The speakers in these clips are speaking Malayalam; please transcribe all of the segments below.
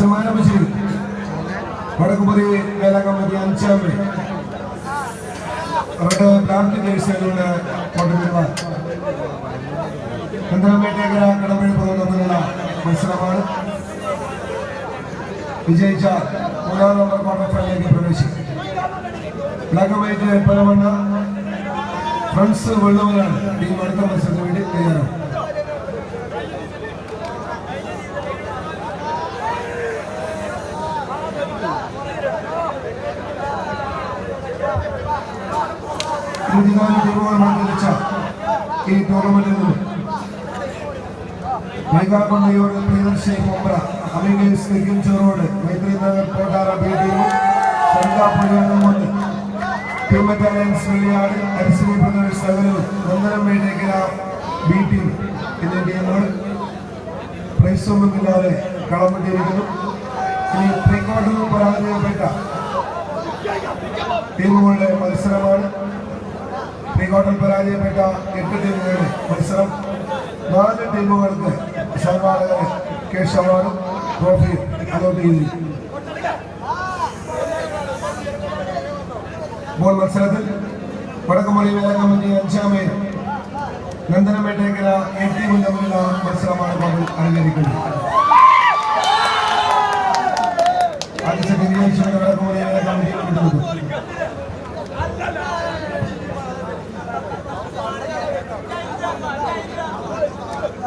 സമ്മാനം ചെയ്തു വടക്കുപുരി വേലകമ്പതി അഞ്ചാമത് റെഡ് ബ്ലാക്ക് ജേഴ്സികളുടെ കൊണ്ടുവരുന്ന ചന്ദ്രമേട്ടേക്കര കടമ്പഴിപ്പുറം തമ്മിലുള്ള മത്സരമാണ്. വിജയിച്ച മൂന്നാം നമ്പർ ക്വാർട്ടർ ഫൈനലിലേക്ക് പ്രവേശിക്കും. ബ്ലാക്ക് വൈറ്റ് പലവണ്ണ ഫ്രണ്ട്സ് വെള്ളവരാണ് ടീം അടുത്ത മത്സരത്തിന് വേണ്ടി തയ്യാറാണ് ടീമുകൾ മത്സരിച്ച ഈ ടൂർണമെന്റിൽ നിന്നും വൈകാകൊണ്ടയോട് പ്രിയദർശി കൊമ്പ്ര അമിഗേസ് നെഗിൻ ചെറോട് മൈത്രി നഗർ കോട്ടാറ ബി ടീമും സർക്കാപ്പുഴയാണ് കൊണ്ട് ടീം ബറ്റാലിയൻസ് ബി ടീം എന്നീ ടീമുകൾ പ്രൈസ് ഒന്നുമില്ലാതെ കളമിട്ടിരിക്കുന്നു ഇനി പ്രീ ക്വാർട്ടറിൽ പരാജയപ്പെട്ട ടീമുകളുടെ മത്സരമാണ് ക്വാർട്ടറിൽ പരാജയപ്പെട്ട എട്ട് ടീമുകളുടെ മത്സരം നാല് ടീമുകൾക്ക് സംഘാടകരെ അവാർഡും ട്രോഫിയും അലോട്ട് ചെയ്തു. ബോൾ മത്സരത്തിൽ വടക്കുമണി വേല കമ്മിറ്റി അഞ്ചാമേ നന്ദനമേട്ടേക്കര എ ടീമും തമ്മിലുള്ള മത്സരമാണ് അലങ്കരിക്കുന്നത്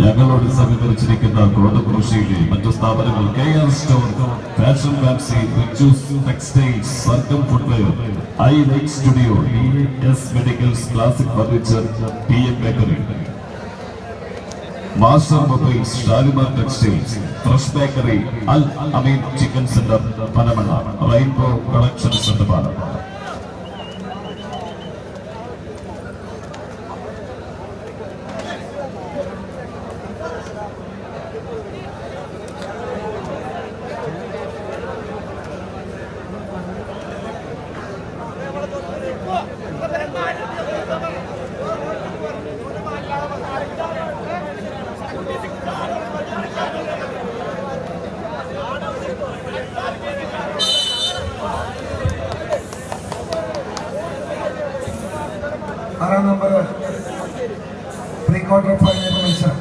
ഞങ്ങളോട് സമീപിച്ചിരിക്കുന്ന കോട്ടക്കുറിശ്ശിയിലെ മറ്റു സ്ഥാപനങ്ങൾ K R store fashion fancy Richus textiles സർക്കം footwear eye light studio S medicals classic furniture P M bakery master mobiles Shalimar textiles fresh bakery Al Ameen chicken centre Panamanna rainbow collection centre ആറാം നമ്പർ പ്രീ ക്വാർട്ടർ ഫൈനൽ മത്സരം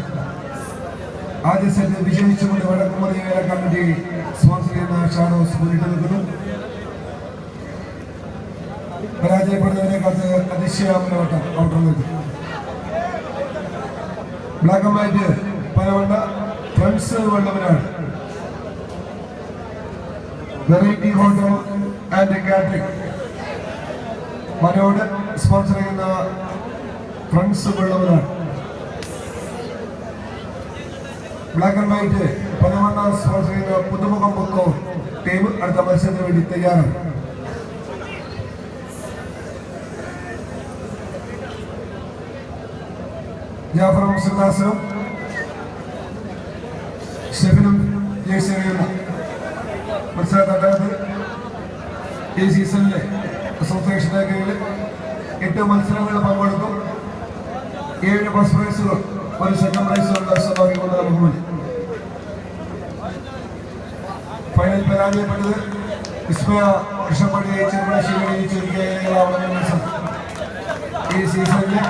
ആദ്യ സെറ്റ് വിജയിച്ചുകൊണ്ട് വടക്കുമതി വേല കമ്മിറ്റി സ്പോൺസർ ചെയ്യുന്ന ഷാഡോസ് മുന്നിട്ട് നിൽക്കുന്നു. പരാജയപ്പെടുന്നതിനെ കാത്ത് അതിശയാമനോട്ടം ഔട്ടർ നിൽക്കുന്നു. ബ്ലാക്ക് ആൻഡ് വൈറ്റ് ഫ്രണ്ട്സ് വെള്ളവനാണ് വെറൈറ്റി ഹോട്ടൽ ആൻഡ് കാറ്ററിംഗ് മനോട് സ്പോൺസർ ചെയ്യുന്ന friends വെള്ളവനാണ് black and white Panamanna sponsor ചെയ്യുന്ന പുതുമുഖം പൊക്കോ ടീം അടുത്ത മത്സരത്തിന് വേണ്ടി തയ്യാറാണ്. ജാഫർ മുസ്ലാസിനും ഷെഫിനും ജേഴ്സി അറിയുന്ന മത്സര തട്ടകത്ത് ഈ സീസണിലെ അസോസിയേഷന്റെ കീഴിൽ എട്ട് മത്സരങ്ങളിൽ പങ്കെടുത്തു ഏഴ് ഫസ്റ്റ് പ്രൈസുകൾ ഒരു സെക്കൻഡ് പ്രൈസുകൾ സ്വന്തമാക്കിക്കൊണ്ട് നമുക്ക് മുന്നിൽ ഫൈനൽ പരാജയപ്പെട്ടത് വിസ്മയ ചെറുപ്പശ്ശേരി ജയിച്ചിരിക്കുകയാണ് ഈ സീസണിലെ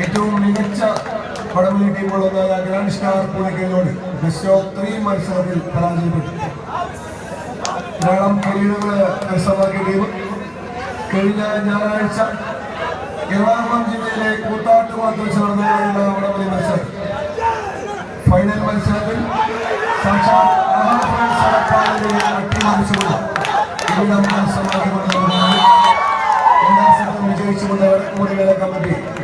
ഏറ്റവും മികച്ച പടമുള്ള ടീമുകളൊന്നായ ഗ്രാൻഡ് സ്റ്റാർ പുളിക്കലിനോട് ബെസ്റ്റ് മത്സരത്തിൽ പരാജയപ്പെട്ടു. ധാരാളം കിരീടങ്ങൾ കരസ്ഥമാക്കിയ ടീം കഴിഞ്ഞ ഞായറാഴ്ച എറണാകുളം ജില്ലയിലെ കൂത്താട്ടുകുളത്ത് വെച്ച് നടന്ന വടംവലി മത്സരം ഫൈനൽ മത്സരത്തിൽ സാക്ഷാത് മഹാ ഫ്രണ്ട്സ് അടപ്പാളിലെ ടീം സമ്മാനിച്ചുകൊണ്ട് കിരീടം കരസ്ഥമാക്കിക്കൊണ്ടുവരുന്നത് വിജയിച്ചുകൊണ്ട് കമ്മിറ്റി